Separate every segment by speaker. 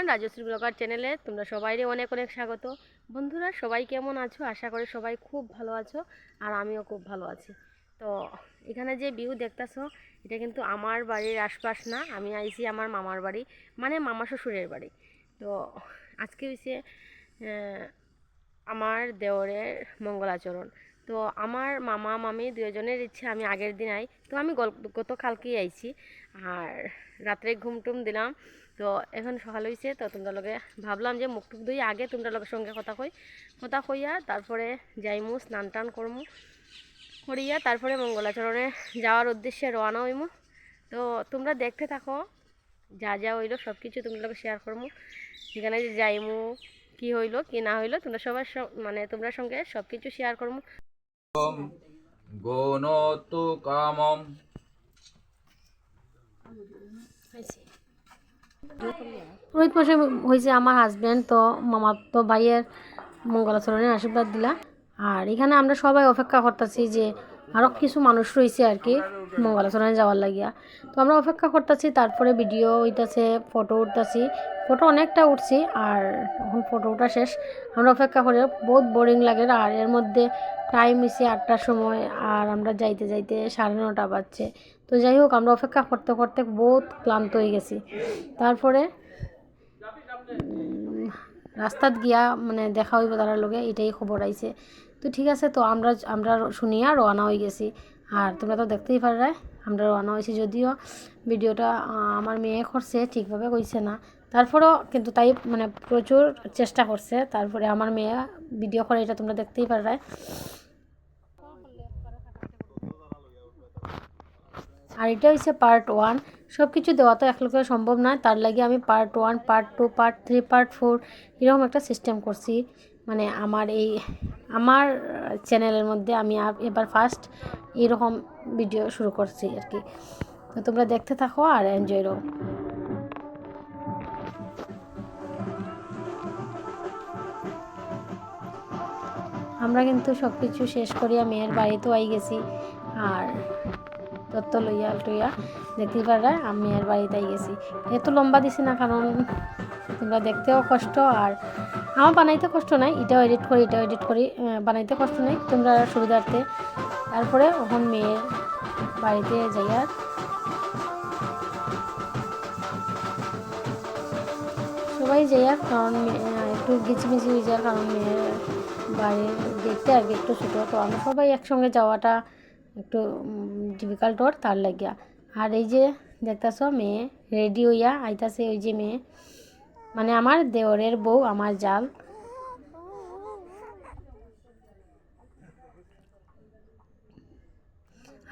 Speaker 1: Everyone Rajshri blogger চ্যানেলে তোমরা সবাইরে অনেক অনেক স্বাগত। বন্ধুরা, সবাই কেমন আছো? আশা করি সবাই খুব ভালো আছো আর আমিও খুব ভালো আছি। তো এখানে যে ভিউ দেখতেছো, এটা কিন্তু আমার বাড়ির আশপাশ না, আমি আইছি আমার মামার বাড়ি মানে মামা শ্বশুরের বাড়ি। তো আজকে হয়েছে আমার দেওরের মঙ্গলাচরণ তো আমার মামা, মামি দুজনের ইচ্ছে, আমি আগের দিন আই, তো আমি গল- গতকালকেই আইছি। আর রাত্রে ঘুম টুম দিলাম তো এখন সকাল হয়েছে তো তোমরা লগে ভাবলাম যে মুখ টুক ধুই আগে তোমরা লগের সঙ্গে কথা কই। কথা কইয়া তারপরে যাইমু স্নান টান করমু করিয়া তারপরে মঙ্গলাচরণে যাওয়ার উদ্দেশ্যে রওনা হইমু। তো তোমরা দেখতে থাকো যা যা হইল সব কিছু তোমরা লগে শেয়ার করমু। এখানে যে যাইমু কি হইল কি না হইল তোমরা সবার স- মানে তোমরা সঙ্গে সব কিছু শেয়ার করমু
Speaker 2: গণতু কামম।
Speaker 1: রোহিত মাসে হয়েছে আমার হাজব্যান্ড তো মামার তো ভাইয়ের মঙ্গলাচরণের আশীর্বাদ দিলা। আর এখানে আমরা সবাই অপেক্ষা করতেছি যে আরও কিছু মানুষ রয়েছে আর কি মঙ্গলাচরণে যাওয়ার লাগিয়া। তো আমরা অপেক্ষা করতেছি, তারপরে ভিডিও হইতাছে ফটো উঠতেছি। ফটো অনেকটা উঠছি আর এখন ফটো ওঠা শেষ। আমরা অপেক্ষা করে, বহুত বোরিং লাগে আর এর মধ্যে টাইম হয়েছে আটটার সময় আর আমরা যাইতে যাইতে সাড়ে নটা বাজছে। তো যাই হোক, আমরা অপেক্ষা করতে করতে বহুত ক্লান্ত হয়ে গেছি। তারপরে রাস্তাত গিয়া মানে দেখা হইব তার লোকে এটাই খবর আইছে। তো ঠিক আছে, তো আমরা আমরা শুনিয়া রওনা হয়ে গেছি। আর তোমরা তো দেখতেই পারবে আমরা রওনা হয়েছি যদিও ভিডিওটা আমার মেয়ে করছে, ঠিকভাবে কইছে না। তারপরেও কিন্তু তাই মানে প্রচুর চেষ্টা করছে। তারপরে আমার মেয়ে ভিডিও করে, এটা তোমরা দেখতেই পারবে আর এটা হচ্ছে পার্ট ওয়ান সব কিছু দেওয়া তো একলগে সম্ভব নয়। তার লাগে আমি part one part two part three part four এরকম একটা সিস্টেম করছি। মানে আমার এই আমার চ্যানেলের মধ্যে আমি এবার ফার্স্ট এরকম ভিডিও শুরু করছি আর কি। তো তোমরা দেখতে থাকো আর এনজয় করো আমরা কিন্তু সব কিছু শেষ করিয়া মেয়ের বাড়িতেও আই গেছি। আর তত্ত্ব লইয়া টইয়া দেখতে পারা আমি মেয়ের বাড়িতে আই গেছি। এত লম্বা দিছি না, কারণ তোমরা দেখতেও কষ্ট, আর আমার বানাইতে কষ্ট নাই, এটাও এডিট করি, এটাও এডিট করি বানাইতে কষ্ট নাই। তোমরা সুবিধার্থে। তারপরে ওখান মেয়ের বাড়িতে যাই আর সবাই যাই আর কারণ একটু গিচমিচি হয়ে যায়, কারণ মেয়ের বাড়ির গেটটা আর একটু ছোটো। তো আমরা সবাই একসঙ্গে যাওয়াটা একটু ডিফিকাল্ট ওর, তার লাগিয়া। আর এই যে দেখতেছ, মেয়ে রেডি হইয়া আইতাছে, ওই যে মেয়ে। মানে আমার দেওরের বউ, আমার জাল।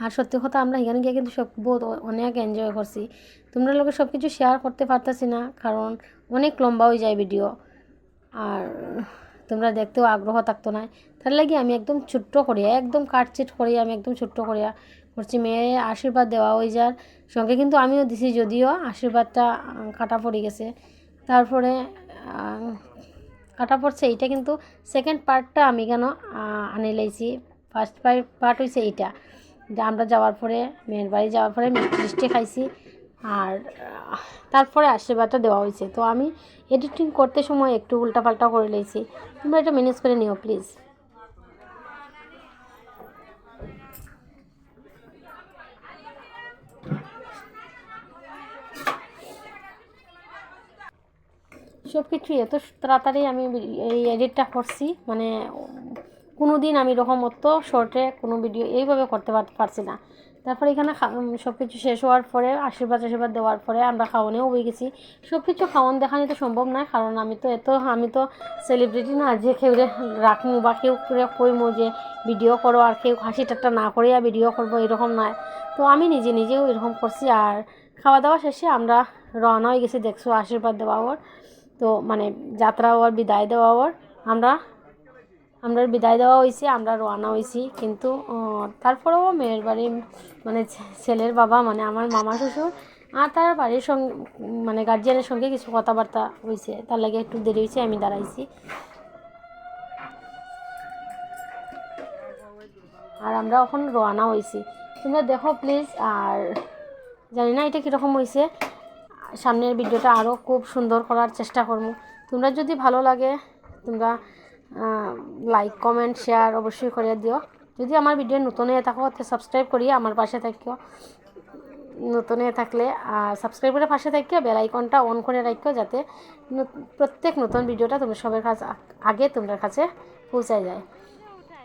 Speaker 1: আর সত্যি কথা, আমরা এখানে গিয়ে কিন্তু সব বহুত অনেক এনজয় করছি। তোমরা লোকে সব কিছু শেয়ার করতে পারতেছি না, কারণ অনেক লম্বা হয়ে যায় ভিডিও আর তোমরা দেখতেও আগ্রহ থাকতো না। তার লাগে আমি একদম ছোট্ট করিয়া, একদম কাটচিট করিয়া আমি একদম ছোট্ট করিয়া করছি। মেয়ে আশীর্বাদ দেওয়া হয়ে যার। সঙ্গে কিন্তু আমিও দিছি, যদিও আশীর্বাদটা কাটা পড়ে গেছে। তারপরে কাটা পড়ছে এইটা কিন্তু সেকেন্ড পার্টটা আমি কেন আনে লাইছি? ফার্স্ট পার্ট পার্ট হয়েছে এইটা। আমরা যাওয়ার পরে, মেয়ের বাড়ি যাওয়ার পরে মিষ্টি খাইছি। আর তারপরে আশীর্বাদটা দেওয়া হয়েছে তো আমি এডিটিং করতে সময় একটু উল্টাপাল্টা করে নিয়েছি তোমরা এটা ম্যানেজ করে নিও প্লিজ সব কিছু এত তাড়াতাড়ি আমি এই এডিটটা করছি মানে কোনো দিন আমি এরকম অত শর্টে কোনো ভিডিও এইভাবে করতে পার- পারছি না। তারপরে এখানে সব কিছু শেষ হওয়ার পরে, আশীর্বাদ আশীর্বাদ দেওয়ার পরে আমরা খাওয়ানেও হয়ে গেছি। সব কিছু খাওয়ান দেখানি তো সম্ভব নয় কারণ আমি তো এত, আমি তো সেলিব্রিটি না যে কেউ রাখমু বা কেউ কইমু যে ভিডিও করো আর কেউ হাসি ঠাট্টা না করে আর ভিডিও করব, এরকম নয়। তো আমি নিজে নিজেও এরকম করছি আর খাওয়া দাওয়া শেষে আমরা রওনা হয়ে গেছি, দেখছ, আশীর্বাদ দেওয়া ওর। তো মানে যাত্রা হওয়ার বিদায় দেওয়া ওর আমরা আমরা বিদায় দেওয়া হয়েছি আমরা রওনা হয়েছি কিন্তু তারপরেও মেয়ের বাড়ি মানে ছেলের বাবা মানে আমার মামা শ্বশুর আর তার বাড়ির সঙ্গে মানে গার্জিয়ানের সঙ্গে কিছু কথাবার্তা হয়েছে তার লাগে একটু দেরি হয়েছে আমি দাঁড়াইছি। আর আমরা এখন রওনা হয়েছি তোমরা দেখো প্লিজ আর জানি না এটা কীরকম হয়েছে সামনের ভিডিওটা আরও খুব সুন্দর করার চেষ্টা করব। তোমরা যদি ভালো লাগে, তোমরা লাইক কমেন্ট শেয়ার অবশ্যই করে দিও। যদি আমার ভিডিও নতুন হয়ে থাকো তো সাবস্ক্রাইব করিয়ে আমার পাশে থাকিও। নতুন হয়ে থাকলে সাবস্ক্রাইব করে পাশে থাকিও বেল আইকনটা অন করে রাখিও, যাতে প্রত্যেক নতুন ভিডিওটা তোমার সবার কাছে, আগে তোমার কাছে পৌঁছায় যায়।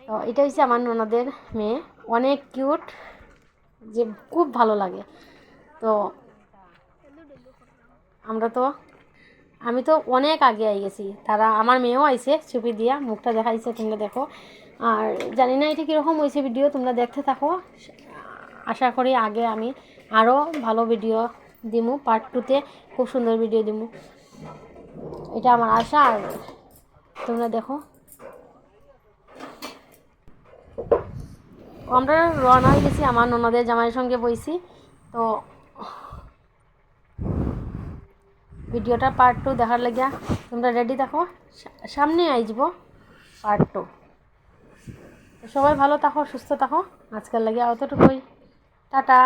Speaker 1: তো এটা হচ্ছে আমার ননদের মেয়ে। অনেক কিউট যে খুব ভালো লাগে। তো আমরা তো, আমি তো অনেক আগে আই গেছি। তারা আমার মেয়েও আইছে, ছবি দিয়া, মুখটা দেখাইছে, তোমরা দেখো। আর জানি না এটা কীরকম হয়েছে ভিডিও তোমরা দেখতে থাকো। আশা করি আগে আমি আরও ভালো ভিডিও দিমু পার্ট টুতে খুব সুন্দর ভিডিও দিমু। এটা আমার আশা, আর তোমরা দেখো। আমরা রওনা হয়ে গেছি, আমার ননদের জামাইয়ের সঙ্গে বইছি। তো ভিডিওটা পার্ট টু দেখার লাগিয়া তোমরা রেডি থাকো। সামনে আই যাব পার্ট টু সবাই ভালো থাকো, সুস্থ থাকো। আজকাল লাগিয়া অতটুকুই। টাটা।